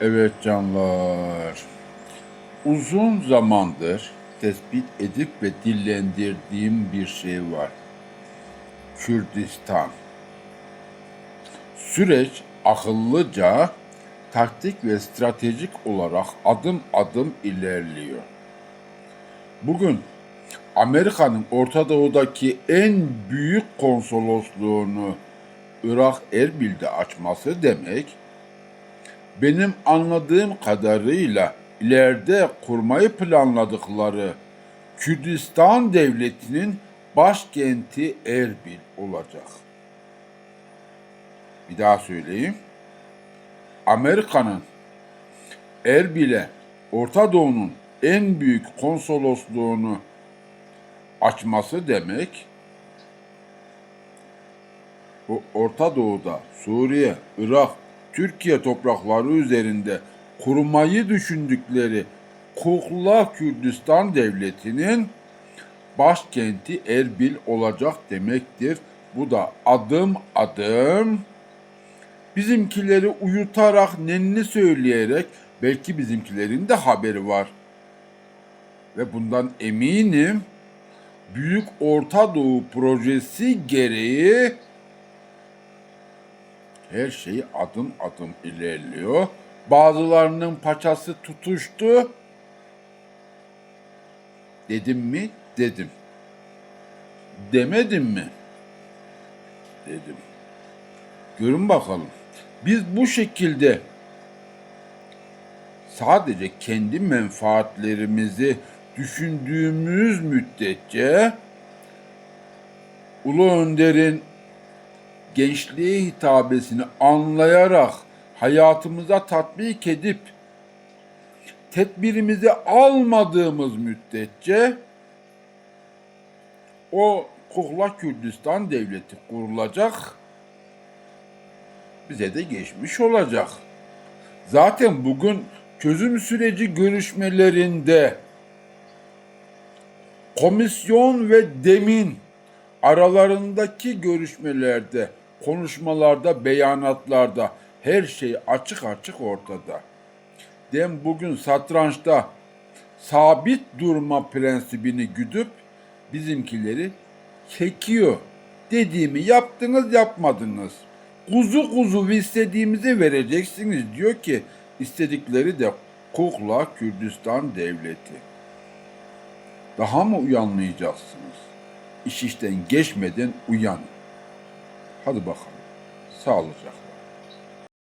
Evet canlar. Uzun zamandır tespit edip ve dillendirdiğim bir şey var. Kürdistan. Süreç akıllıca, taktik ve stratejik olarak adım adım ilerliyor. Bugün Amerika'nın Orta Doğu'daki en büyük konsolosluğunu Irak Erbil'de açması demek, benim anladığım kadarıyla ileride kurmayı planladıkları Kürdistan devletinin başkenti Erbil olacak. Bir daha söyleyeyim. Amerika'nın Erbil'e Orta Doğu'nun en büyük konsolosluğunu açması demek bu Orta Doğu'da, Suriye, Irak, Türkiye toprakları üzerinde kurmayı düşündükleri Kukla Kürdistan Devleti'nin başkenti Erbil olacak demektir. Bu da adım adım bizimkileri uyutarak, nenni söyleyerek belki bizimkilerin de haberi var. Ve bundan eminim Büyük Orta Doğu projesi gereği her şey adım adım ilerliyor. Bazılarının paçası tutuştu. Dedim mi? Dedim. Demedim mi? Dedim. Görün bakalım. Biz bu şekilde sadece kendi menfaatlerimizi düşündüğümüz müddetçe Ulu Önder'in gençliğe hitabesini anlayarak hayatımıza tatbik edip tedbirimizi almadığımız müddetçe o Kuhla Kürdistan devleti kurulacak bize de geçmiş olacak. Zaten bugün çözüm süreci görüşmelerinde komisyon ve demin aralarındaki görüşmelerde, konuşmalarda, beyanatlarda her şey açık açık ortada. Dem bugün satrançta sabit durma prensibini güdüp bizimkileri çekiyor. Dediğimi yaptınız yapmadınız. Kuzu kuzu istediğimizi vereceksiniz diyor ki istedikleri de Kukla Kürdistan Devleti. Daha mı uyanmayacaksınız? İş işten geçmeden uyan. Hadi bakalım. Sağlıcakla.